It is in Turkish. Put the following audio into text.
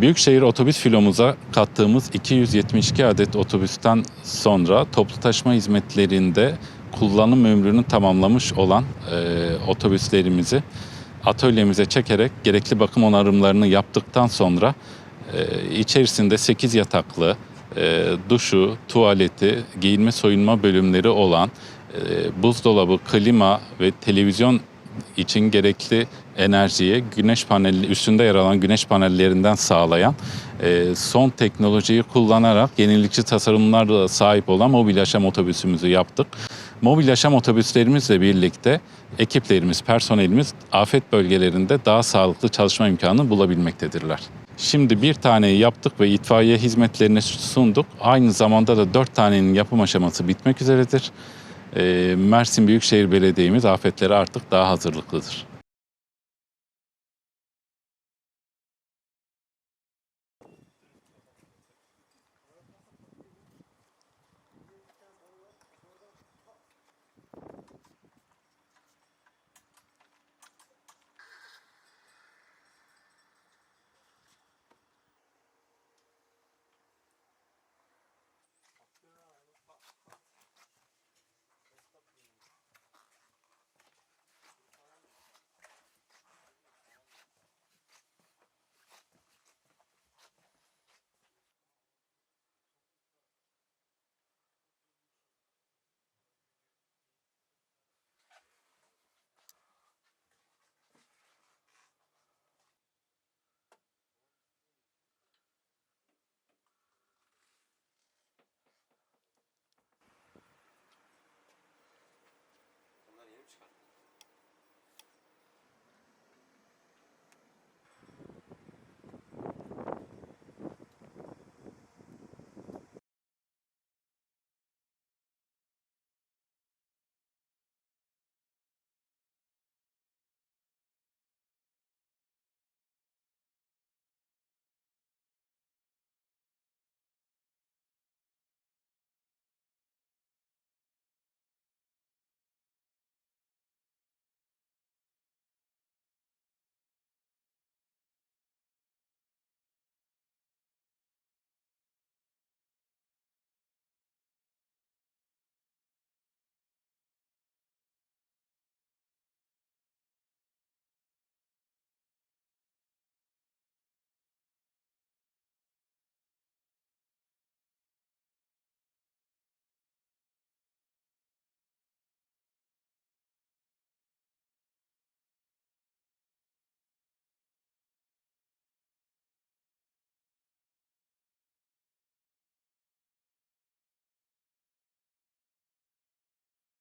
Büyükşehir otobüs filomuza kattığımız 272 adet otobüsten sonra toplu taşıma hizmetlerinde kullanım ömrünü tamamlamış olan e, otobüslerimizi atölyemize çekerek gerekli bakım onarımlarını yaptıktan sonra e, içerisinde 8 yataklı, e, duşu, tuvaleti, giyinme soyunma bölümleri olan e, buzdolabı, klima ve televizyon için gerekli enerjiye güneş paneli üstünde yer alan güneş panellerinden sağlayan e, son teknolojiyi kullanarak yenilikçi tasarımlarla sahip olan mobil yaşam otobüsümüzü yaptık. Mobil yaşam otobüslerimizle birlikte ekiplerimiz, personelimiz afet bölgelerinde daha sağlıklı çalışma imkanı bulabilmektedirler. Şimdi bir taneyi yaptık ve itfaiye hizmetlerine sunduk. Aynı zamanda da dört tanenin yapım aşaması bitmek üzeredir. E, Mersin Büyükşehir Belediye'miz afetlere artık daha hazırlıklıdır.